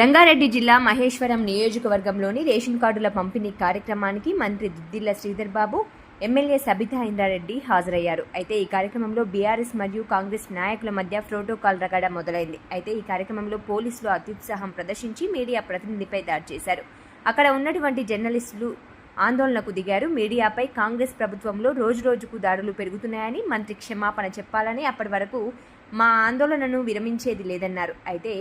రంగారెడ్డి జిల్లా మహేశ్వరం నియోజకవర్గంలోని రేషన్ కార్డుల పంపిణీ కార్యక్రమానికి మంత్రి దుద్దిల్ల శ్రీధర్ బాబు ఎమ్మెల్యే సబితా ఇంద్రారెడ్డి హాజరయ్యారు. అయితే ఈ కార్యక్రమంలో బీఆర్ఎస్ మరియు కాంగ్రెస్ నాయకుల మధ్య ప్రోటోకాల్ రగడ మొదలైంది. అయితే ఈ కార్యక్రమంలో పోలీసులు అత్యుత్సాహం ప్రదర్శించి మీడియా ప్రతినిధిపై దాడి చేశారు. అక్కడ ఉన్నటువంటి జర్నలిస్టులు ఆందోళనకు దిగారు. మీడియాపై కాంగ్రెస్ ప్రభుత్వంలో రోజురోజుకు దాడులు పెరుగుతున్నాయని మంత్రి క్షమాపణ చెప్పాలని అప్పటి వరకు మా ఆందోళనను విరమించేది లేదన్నారు. అయితే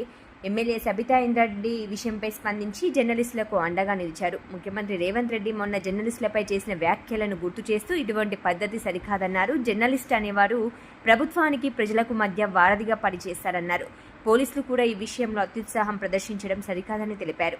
ఎమ్మెల్యే సబితా ఇంద్రారెడ్డి విషయంపై స్పందించి జర్నలిస్టులకు అండగా నిలిచారు. ముఖ్యమంత్రి రేవంత్ రెడ్డి మొన్న జర్నలిస్టులపై చేసిన వ్యాఖ్యలను గుర్తు చేస్తూ ఇటువంటి పద్ధతి సరికాదన్నారు. జర్నలిస్ట్ అనేవారు ప్రభుత్వానికి ప్రజలకు మధ్య వారధిగా పనిచేస్తారన్నారు. పోలీసులు కూడా ఈ విషయంలో అత్యుత్సాహం ప్రదర్శించడం సరికాదని తెలిపారు.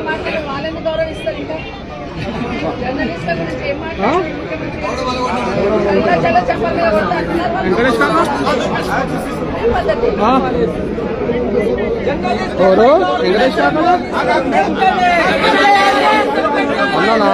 ఎవరు? వెంకటేష్ కాకుండా అన్నానా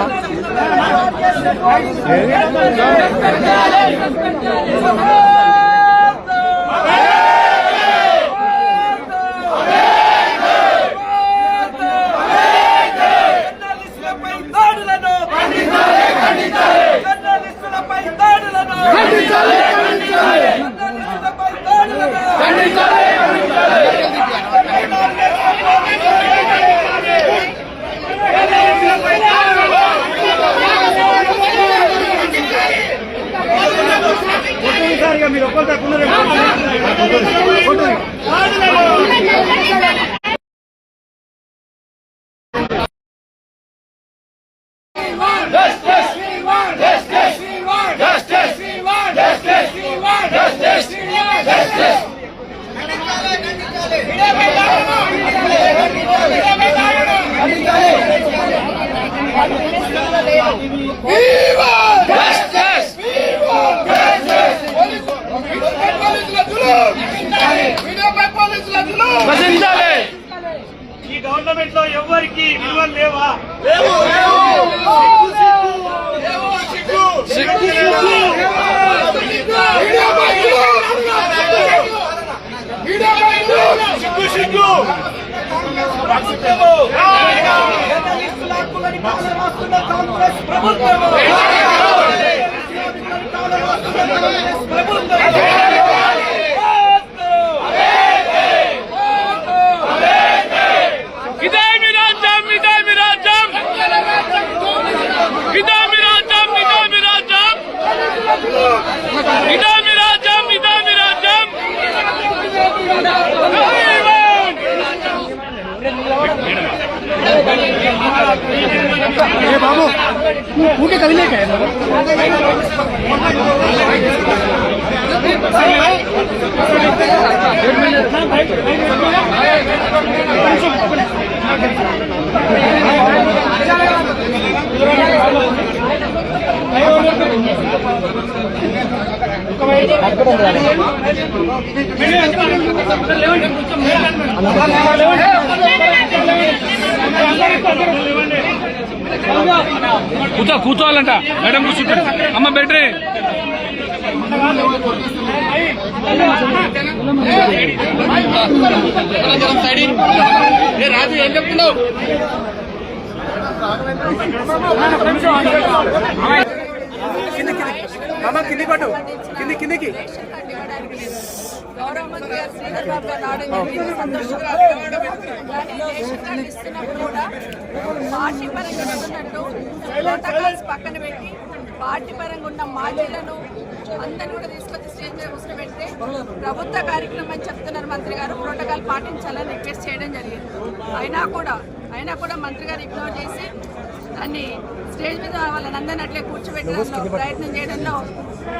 మీరు ఒక్కరు Vamos, vamos. उनके कभी नहीं कहे కూర్చో కూర్చోవాలంట. మేడం కూర్చుంటారు అమ్మ బెటరే. రాజు ఏం చెప్తున్నావు గౌరవ మంత్రి గారు శ్రీధర్ బాబు గారు రావడం జరిగింది. సంతోషకరం. కానీ ఇస్తున్నప్పుడు కూడా పార్టీ పరంగా ఇస్తున్నట్టు ప్రోటోకాల్స్ పక్కన పెట్టి పార్టీ పరంగా ఉన్న మాజీలను అందరిని కూడా తీసుకొచ్చి స్టేజ్ మీద కూర్చోబెడితే ప్రభుత్వ కార్యక్రమం అని చెప్తున్నారు మంత్రి గారు ప్రోటోకాల్ పాటించాలని రిక్వెస్ట్ చేయడం జరిగింది అయినా కూడా అయినా కూడా మంత్రి గారు ఇగ్నోర్ చేసి దాన్ని స్టేజ్ మీద వాళ్ళని అందరిని అట్లే కూర్చోబెట్టడంలో ప్రయత్నం చేయడంలో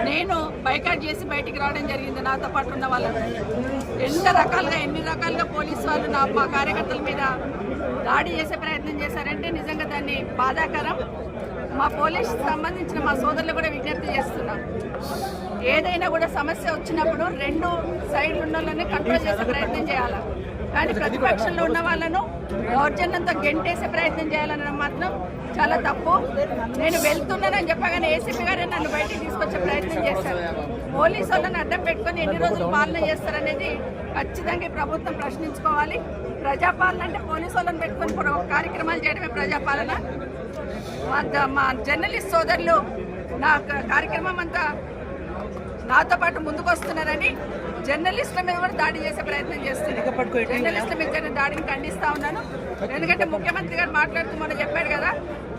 నేను బైకాట్ చేసి బయటికి రావడం జరిగింది. నాతో పాటు ఉన్న వాళ్ళని ఎన్ని రకాలుగా ఎన్ని రకాలుగా పోలీసు వాళ్ళు నా మా కార్యకర్తల మీద దాడి చేసే ప్రయత్నం చేశారంటే నిజంగా దాన్ని బాధాకరం. మా పోలీస్ సంబంధించిన మా సోదరులు కూడా విజ్ఞప్తి చేస్తున్నాం ఏదైనా కూడా సమస్య వచ్చినప్పుడు రెండు సైడ్లు ఉన్న వాళ్ళని కంట్రోల్ చేసే ప్రయత్నం చేయాలి? కానీ ప్రతిపక్షంలో ఉన్న వాళ్ళను దౌర్జన్యంతో గెంటేసే ప్రయత్నం చేయాలని మాత్రం చాలా తప్పు. నేను వెళ్తున్నానని చెప్పగానే ఏసీపీ గారే నన్ను బయటికి తీసుకొచ్చే ప్రయత్నం చేశారు. పోలీసు వాళ్ళని అడ్డం పెట్టుకొని ఎన్ని రోజులు పాలన చేస్తారనేది ఖచ్చితంగా ప్రభుత్వం ప్రశ్నించుకోవాలి. ప్రజాపాలన అంటే పోలీసు వాళ్ళని పెట్టుకొని కార్యక్రమాలు చేయడమే ప్రజాపాలన. మా జర్నలిస్ట్ సోదరులు నా కార్యక్రమం అంతా నాతో పాటు ముందుకు వస్తున్నారని జర్నలిస్టుల మీద కూడా దాడి చేసే ప్రయత్నం చేస్తున్నారు. జర్నలిస్టుల మీద జరిగిన దాడిని ఖండిస్తా ఉన్నాను. ఎందుకంటే ముఖ్యమంత్రి గారు మాట్లాడుతూ మొన్న చెప్పాడు కదా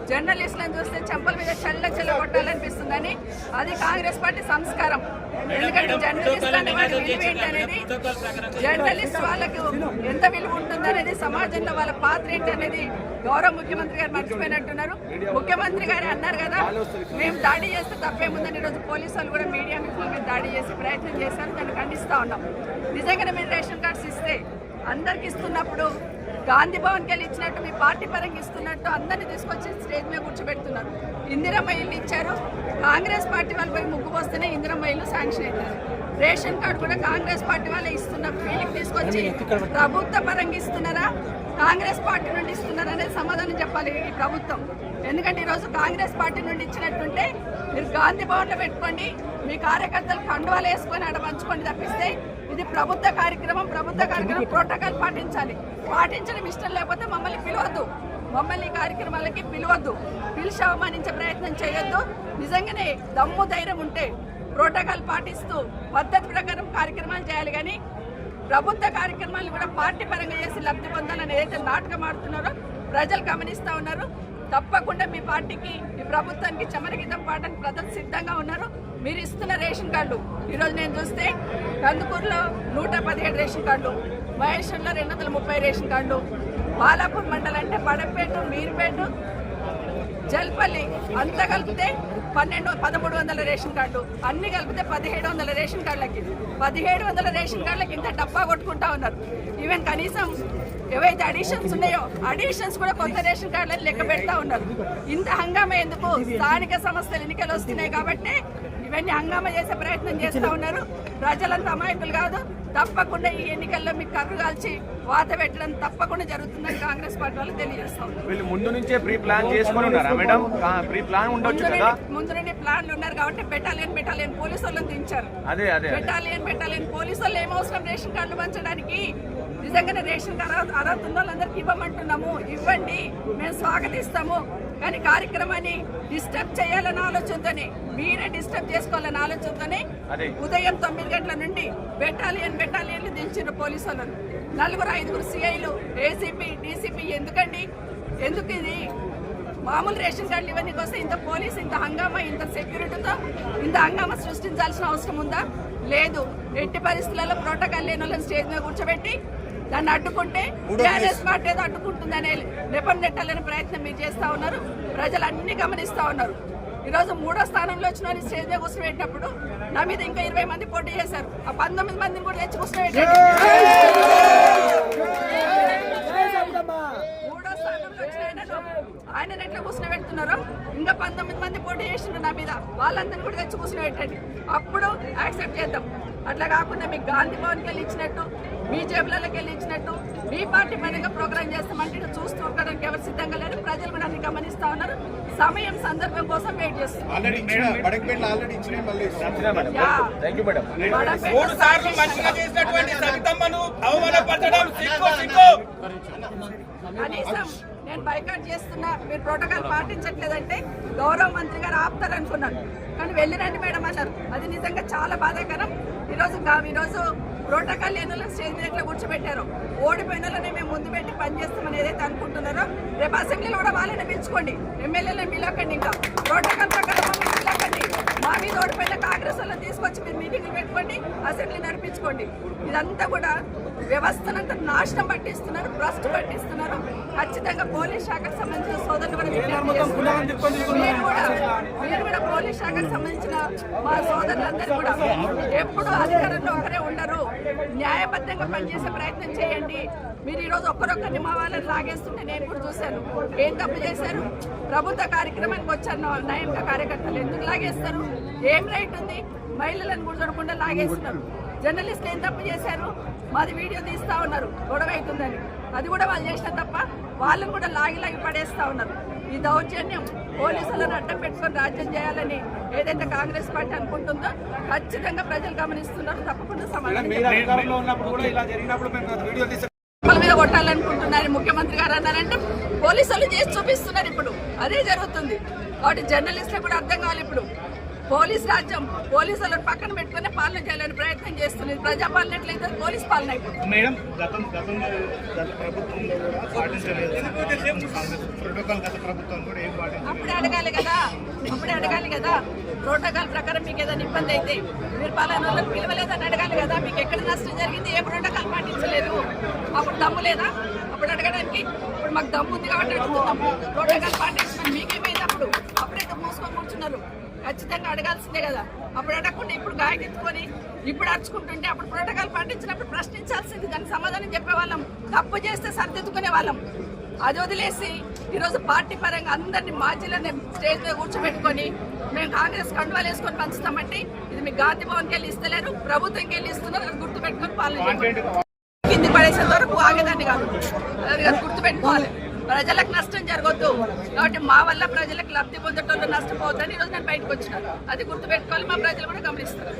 జర్నలిస్టులను చూస్తే చెంపల మీద చల్ల చల్ల కొట్టాలనిపిస్తుందని అది కాంగ్రెస్ పార్టీ సంస్కారం. ఎందుకంటే జర్నలిస్ట్ అనే వాడి విలువ ఏంటనేది జర్నలిస్ట్ వాళ్ళకు ఎంత విలువ ఉంటుందనేది సమాజంలో వాళ్ళ పాత్ర ఏంటి అనేది గౌరవ ముఖ్యమంత్రి గారు మర్చిపోయినట్టున్నారు. ముఖ్యమంత్రి గారు అన్నారు కదా మేము దాడి చేస్తే తప్పేముందని ఈరోజు పోలీసు వాళ్ళు కూడా మీడియా మీద దాడి చేసే ప్రయత్నం చేశారు దాన్ని ఖండిస్తా ఉన్నాం. నిజంగానే మీరు రేషన్ కార్డ్స్ ఇస్తే అందరికి ఇస్తున్నప్పుడు గాంధీ భవన్కి వెళ్ళి ఇచ్చినట్టు మీ పార్టీ పరంగా ఇస్తున్నట్టు అందరిని తీసుకొచ్చి స్టేజ్ మీద కూర్చోబెడుతున్నారు. ఇందిరమ్మ ఇల్లు ఇచ్చారు. కాంగ్రెస్ పార్టీ వాళ్ళపై ముగ్గు పోస్తేనే ఇందిరమ్మ ఇల్లు శాంక్షన్ అవుతుంది. రేషన్ కార్డు కూడా కాంగ్రెస్ పార్టీ వాళ్ళే ఇస్తున్న ఫీలింగ్ తీసుకొచ్చి ప్రభుత్వ పరంగా ఇస్తున్నారా? కాంగ్రెస్ పార్టీ నుండి ఇస్తున్నారా అనేది సమాధానం చెప్పాలి ఈ ప్రభుత్వం. ఎందుకంటే ఈరోజు కాంగ్రెస్ పార్టీ నుండి ఇచ్చినట్టుంటే మీరు గాంధీ భవన్లో పెట్టుకోండి మీ కార్యకర్తలు కండువాలు వేసుకొని ఆడ పంచుకోండి తప్పిస్తే ఇది ప్రభుత్వ కార్యక్రమం ప్రభుత్వ కార్యక్రమం ప్రోటోకాల్ పాటించాలి. పాటించడం ఇష్టం లేకపోతే మమ్మల్ని పిలవద్దు. మమ్మల్ని ఈ కార్యక్రమాలకి పిలవద్దు. పిలిచి అవమానించే ప్రయత్నం చేయొద్దు. నిజంగానే దమ్ము ధైర్యం ఉంటే ప్రోటోకాల్ పాటిస్తూ పద్ధతి ప్రకారం కార్యక్రమాలు చేయాలి కానీ ప్రభుత్వ కార్యక్రమాలు కూడా పార్టీ పరంగా చేసి లబ్ధి పొందాలని ఏదైతే నాటకం ఆడుతున్నారో ప్రజలు గమనిస్తూ ఉన్నారు. తప్పకుండా మీ పార్టీకి ఈ ప్రభుత్వానికి చమరగీతం పాడడానికి ప్రజలు సిద్ధంగా ఉన్నారు. మీరు ఇస్తున్న రేషన్ కార్డు ఈరోజు నేను చూస్తే కందుకూరులో నూట పదిహేడు రేషన్ కార్డులు మహేశ్వరంలో రెండు వందల ముప్పై రేషన్ కార్డులు బాలాపూర్ మండలం అంటే పడపేట మీరుపేట జల్పల్లి అంతా కలిపితే పన్నెండు పదమూడు వందల రేషన్ కార్డు అన్ని కలిపితే పదిహేడు వందల రేషన్ కార్డులకి. పదిహేడు వందల రేషన్ కార్డులకి ఇంత డబ్బా కొట్టుకుంటా ఉన్నారు. ఈవెన్ కనీసం ఏవైతే అడిషన్స్ ఉన్నాయో అడిషన్స్ కూడా కొత్త రేషన్ కార్డులను లెక్క పెడతా ఉన్నారు. ఇంత హంగామా ఎందుకు? స్థానిక సంస్థలు ఎన్నికలు వస్తున్నాయి కాబట్టి ఇవన్నీ హంగామా చేసే ప్రయత్నం చేస్తా ఉన్నారు. ప్రజలంతా అమాయకులు కాదు. తప్పకుండా ఈ ఎన్నికల్లో మీకు కర్రు కాల్చి వాత పెట్టడం తప్పకుండా జరుగుతుందని కాంగ్రెస్ పార్టీ వాళ్ళు తెలియజేస్తా వీళ్ళు ముందు నుంచే ప్రీ ప్లాన్ చేసుకొని ఉన్నారా మేడం? ప్రీ ప్లాన్ ఉండొచ్చు ముందు కదా? నుండి- ముందు నుండి ప్లాన్లు ఉన్నారు కాబట్టి బెటాలియన్ బెటాలియన్ పోలీసు వాళ్ళని దించారు. అదే అదే అదే. బెటాలియన్ బెటాలియన్ పోలీసు వాళ్ళు ఏమవసరం రేషన్ కార్డులు పంచడానికి? నిజంగానే రేషన్ కార్డు అర్హత ఉన్న వాళ్ళందరికీ ఇవ్వమంటున్నాము. ఇవ్వండి మేము స్వాగతిస్తాము. కానీ కార్యక్రమాన్ని డిస్టర్బ్ చేయాలన్న ఆలోచనతోనే మీరే డిస్టర్బ్ చేసుకోవాలన్న ఆలోచనతోనే. ఉదయం తొమ్మిది గంటల నుండి బెటాలియన్ బెటాలియన్లు దించిన పోలీసు వాళ్ళను నలుగురు ఐదుగురు సిఐలు ఏసీపీ డీసీపీ ఎందుకండి? ఎందుకు ఇది? మామూలు రేషన్ కార్డులు ఇవన్నీ కోసం ఇంత పోలీస్ ఇంత హంగామా ఇంత సెక్యూరిటీతో ఇంత హంగామా సృష్టించాల్సిన అవసరం ఉందా? లేదు. ఎట్టి పరిస్థితులలో ప్రోటోకాల్ లేని వాళ్ళని స్టేజ్ మీద కూర్చోబెట్టి దాన్ని అడ్డుకుంటే టీఆర్ఎస్ పార్టీ ఏదో అడ్డుకుంటుందనే నెట్టాలనే ప్రయత్నం మీరు చేస్తా ఉన్నారు. ప్రజలు అన్ని గమనిస్తా ఉన్నారు. ఈరోజు మూడో స్థానంలో వచ్చిన స్టేజ్ మీద కూర్చోబెట్టినప్పుడు నా మీద ఇంకా ఇరవై మంది పోటీ చేశారు. ఆ పంతొమ్మిది మందిని కూడా తెచ్చి కూర్చోబెట్టారు మూడో స్థానంలో వచ్చిన ఆయన ఎట్లా కూర్చుని పెడుతున్నారో. ఇంకా పంతొమ్మిది మంది పోటీ చేసిండ్రు నా మీద. వాళ్ళందరినీ కూడా తెచ్చి కూర్చుని పెట్టండి. అప్పుడు యాక్సెప్ట్ చేద్దాం. అట్లా కాకుండా మీకు గాంధీ భవన్కి వెళ్ళి ఇచ్చినట్టు మీ జేబులకి వెళ్ళి ఇచ్చినట్టు మీ పార్టీ పరంగా ప్రోగ్రామ్ చేస్తామంటే చూస్తూ ఉండడానికి ఎవరు సిద్ధంగా లేరు. ప్రజలు కూడా అన్ని గమనిస్తా ఉన్నారు. సమయం సందర్భం కోసం వెయిట్ చేస్తున్నారు కనీసం నేను బైకాట్ చేస్తున్నా మీరు ప్రోటోకాల్ పాటించట్లేదంటే గౌరవ మంత్రి గారు ఆపుతారనుకున్నాను. కానీ వెళ్ళిరండి మేడం అన్నారు. అది నిజంగా చాలా బాధాకరం. ఈరోజు ఈరోజు ప్రోటోకాల్ లేని స్టేజ్ మీద ఎట్లా కూర్చోబెట్టారు. ఓడిపోయిన వాళ్ళని మేము ముందు పెట్టి పనిచేస్తామని ఏదైతే అనుకుంటున్నారో రేపు అసెంబ్లీలో కూడా వాళ్ళని పిలుచుకోండి. ఎమ్మెల్యేలను పిలవకండి ఇంకా. ప్రోటోకాల్ ప్రకారం పిలకండి మా మీద ఓడిపోయిన కాంగ్రెస్ వాళ్ళని తీసుకొచ్చి మీరు మీటింగ్లు పెట్టుకోండి అసెంబ్లీ నడిపించుకోండి. ఇదంతా కూడా వ్యవస్థనంతా నాశనం పట్టిస్తున్నారు భ్రష్టు పట్టిస్తున్నారు. ఖచ్చితంగా పోలీస్ శాఖకు సంబంధించిన సోదరులు కూడా. మీరు కూడా మీరు కూడా పోలీస్ శాఖకు సంబంధించిన మా సోదరులందరూ కూడా ఎప్పుడు అధికారంలో ఒకరే ఉండరు. న్యాయబద్ధంగా పనిచేసే ప్రయత్నం చేయండి. మీరు ఈరోజు ఒక్కరొక్కరిని మా వాళ్ళని లాగేస్తుంటే నేను కూడా చూశాను. ఏం తప్పు చేశారు? ప్రభుత్వ కార్యక్రమానికి వచ్చాను నయంక కార్యకర్తలు ఎందుకు లాగేస్తారు? ఏం రైట్ ఉంది? మహిళలను కూడా చూడకుండా లాగేస్తున్నారు. జర్నలిస్టులు ఏం తప్పు చేశారు? మాది వీడియో తీస్తా ఉన్నారు. గొడవ అవుతుందని. అది కూడా వాళ్ళు చేసిన తప్ప వాళ్ళని కూడా లాగి లాగి పడేస్తా ఉన్నారు. ఈ దౌర్జన్యం పోలీసులను అడ్డం పెట్టుకొని రాజ్యం చేయాలని ఏదైతే కాంగ్రెస్ పార్టీ అనుకుంటుందో ఖచ్చితంగా ప్రజలు గమనిస్తున్నారు. తప్పకుండా సమాధానం కొట్టాలనుకుంటున్నారు ముఖ్యమంత్రి గారు అన్నారంటే పోలీసులు చేసి చూపిస్తున్నారు ఇప్పుడు. అదే జరుగుతుంది. కాబట్టి జర్నలిస్టులకు కూడా అర్థం కావాలి ఇప్పుడు. పోలీస్ రాజ్యం పోలీసులను పక్కన పెట్టుకుని పాలన చేయాలని ప్రయత్నం చేస్తుంది. ప్రజాపాలన ఎట్లయితే పోలీస్ పాలన అప్పుడే అడగాలి కదా. అప్పుడే అడగాలి కదా. ప్రోటోకాల్ ప్రకారం మీకు ఏదైనా ఇబ్బంది అయితే మీరు పలానా పిలవలేదని అడగాలి కదా మీకు ఎక్కడ నష్టం జరిగింది ఏ ప్రోటోకాల్ పాటించలేదు. అప్పుడు దమ్ము లేదా? అప్పుడు అడగడానికి ఇప్పుడు మాకు దమ్ము ఉంది కాబట్టి అడుగుతున్నాం ప్రోటోకాల్ పాటించడం మీకేమైంది అప్పుడు అప్పుడైతే మూసుకొని కూర్చున్నారు. ఖచ్చితంగా అడగాల్సిందే కదా. అప్పుడు అడగకుండా ఇప్పుడు గాయకెత్తుకొని ఇప్పుడు అరుచుకుంటుంటే అప్పుడు ప్రోటోకాల్ పాటించినప్పుడు ప్రశ్నించాల్సింది దానికి సమాధానం చెప్పేవాళ్ళం. తప్పు చేస్తే సరిదిద్దుకునే వాళ్ళం అది వదిలేసి ఈరోజు పార్టీ పరంగా అందరినీ మాజీలని స్టేజ్ మీద కూర్చోబెట్టుకొని మేము కాంగ్రెస్ కండువాలు వేసుకొని పంచుతామంటే ఇది మీ గాంధీ భవన్కి వెళ్ళి ఇస్తలేరు ప్రభుత్వంకి వెళ్ళి ఇస్తున్నారు అది గుర్తుపెట్టుకొని పాలన. కింది పడేసేంత వరకు ఆగేదాన్ని కాదు. అది గుర్తుపెట్టుకోవాలి. ప్రజలకు నష్టం జరగొద్దు. కాబట్టి మా వల్ల ప్రజలకు లబ్ధి పొందటంలో నష్టపోవద్దని ఈరోజు నేను బయటకు వచ్చినాను అది గుర్తుపెట్టుకోవాలి మా ప్రజలు కూడా గమనిస్తారు.